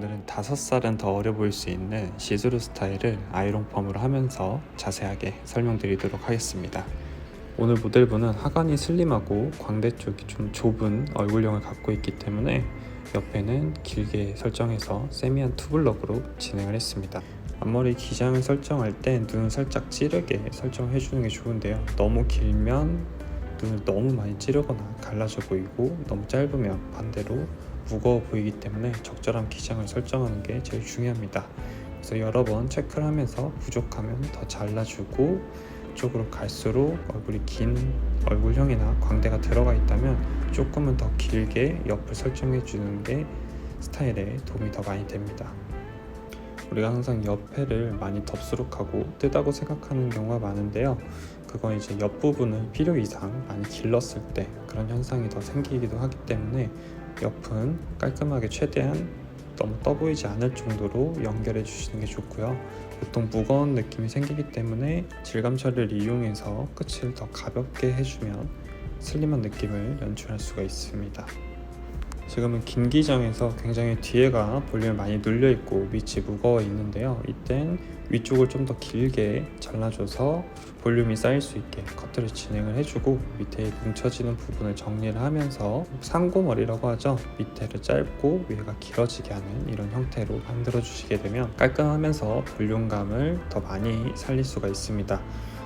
오늘은 다섯 살은 더 어려 보일 수 있는 시스루 스타일을 아이롱 펌으로 하면서 자세하게 설명드리도록 하겠습니다. 오늘 모델분은 하관이 슬림하고 광대 쪽이 좀 좁은 얼굴형을 갖고 있기 때문에 옆에는 길게 설정해서 세미한 투블럭으로 진행을 했습니다. 앞머리 기장을 설정할 때 눈을 살짝 찌르게 설정해 주는 게 좋은데요. 너무 길면 눈을 너무 많이 찌르거나 갈라져 보이고 너무 짧으면 반대로 무거워 보이기 때문에 적절한 기장을 설정하는 게 제일 중요합니다. 그래서 여러 번 체크를 하면서 부족하면 더 잘라주고 쪽으로 갈수록 얼굴이 긴 얼굴형이나 광대가 들어가 있다면 조금은 더 길게 옆을 설정해 주는 게 스타일에 도움이 더 많이 됩니다. 우리가 항상 옆에를 많이 덥수룩하고 뜨다고 생각하는 경우가 많은데요. 그건 이제 옆부분을 필요 이상 많이 길렀을 때 그런 현상이 더 생기기도 하기 때문에 옆은 깔끔하게 최대한 너무 떠 보이지 않을 정도로 연결해 주시는 게 좋고요. 보통 무거운 느낌이 생기기 때문에 질감 처리를 이용해서 끝을 더 가볍게 해주면 슬림한 느낌을 연출할 수가 있습니다. 지금은 긴 기장에서 굉장히 뒤에가 볼륨이 많이 눌려 있고 밑이 무거워 있는데요. 이땐 위쪽을 좀 더 길게 잘라줘서 볼륨이 쌓일 수 있게 커트를 진행을 해주고 밑에 뭉쳐지는 부분을 정리를 하면서 상고머리라고 하죠. 밑에를 짧고 위에가 길어지게 하는 이런 형태로 만들어 주시게 되면 깔끔하면서 볼륨감을 더 많이 살릴 수가 있습니다.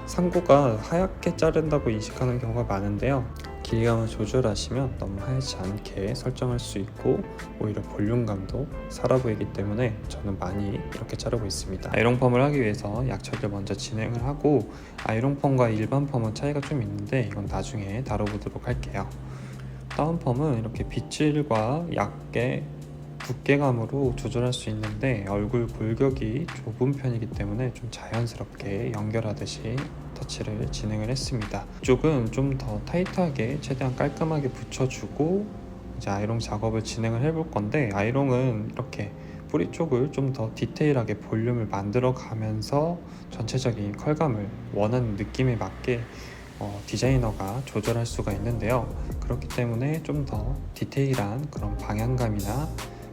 상고가 하얗게 자른다고 인식하는 경우가 많은데요. 길이감을 조절하시면 너무 하얗지 않게 설정할 수 있고 오히려 볼륨감도 살아 보이기 때문에 저는 많이 이렇게 자르고 있습니다. 아이롱 펌을 하기 위해서 약처리를 먼저 진행을 하고 아이롱 펌과 일반 펌은 차이가 좀 있는데 이건 나중에 다뤄보도록 할게요. 다운 펌은 이렇게 빗질과 약게 두께감으로 조절할 수 있는데 얼굴 골격이 좁은 편이기 때문에 좀 자연스럽게 연결하듯이 터치를 진행을 했습니다. 이쪽은 좀 더 타이트하게 최대한 깔끔하게 붙여주고 이제 아이롱 작업을 진행을 해볼 건데 아이롱은 이렇게 뿌리 쪽을 좀 더 디테일하게 볼륨을 만들어 가면서 전체적인 컬감을 원하는 느낌에 맞게 어, 디자이너가 조절할 수가 있는데요. 그렇기 때문에 좀 더 디테일한 그런 방향감이나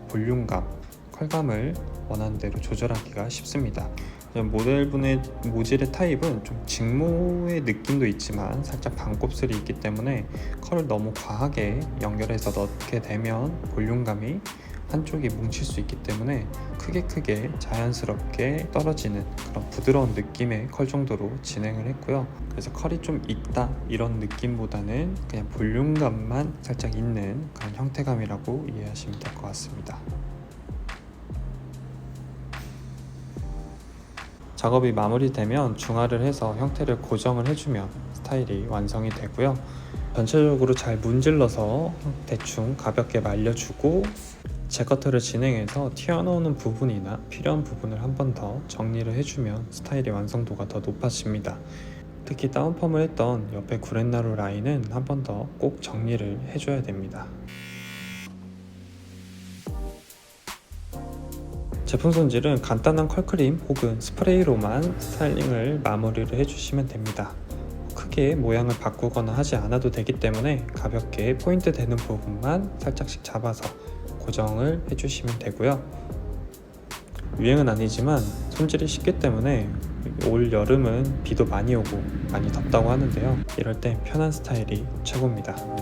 볼륨감, 컬감을 원하는 대로 조절하기가 쉽습니다. 모델분의 모질의 타입은 좀 직모의 느낌도 있지만 살짝 반곱슬이 있기 때문에 컬을 너무 과하게 연결해서 넣게 되면 볼륨감이 한쪽이 뭉칠 수 있기 때문에 크게 크게 자연스럽게 떨어지는 그런 부드러운 느낌의 컬 정도로 진행을 했고요. 그래서 컬이 좀 있다 이런 느낌보다는 그냥 볼륨감만 살짝 있는 그런 형태감이라고 이해하시면 될 것 같습니다. 작업이 마무리되면 중화를 해서 형태를 고정을 해주면 스타일이 완성이 되고요. 전체적으로 잘 문질러서 대충 가볍게 말려주고 재커트를 진행해서 튀어나오는 부분이나 필요한 부분을 한 번 더 정리를 해주면 스타일의 완성도가 더 높아집니다. 특히 다운펌을 했던 옆에 구렛나루 라인은 한 번 더 꼭 정리를 해줘야 됩니다. 제품 손질은 간단한 컬크림 혹은 스프레이로만 스타일링을 마무리를 해주시면 됩니다. 크게 모양을 바꾸거나 하지 않아도 되기 때문에 가볍게 포인트 되는 부분만 살짝씩 잡아서 고정을 해주시면 되고요. 유행은 아니지만 손질이 쉽기 때문에 올 여름은 비도 많이 오고 많이 덥다고 하는데요. 이럴 때 편한 스타일이 최고입니다.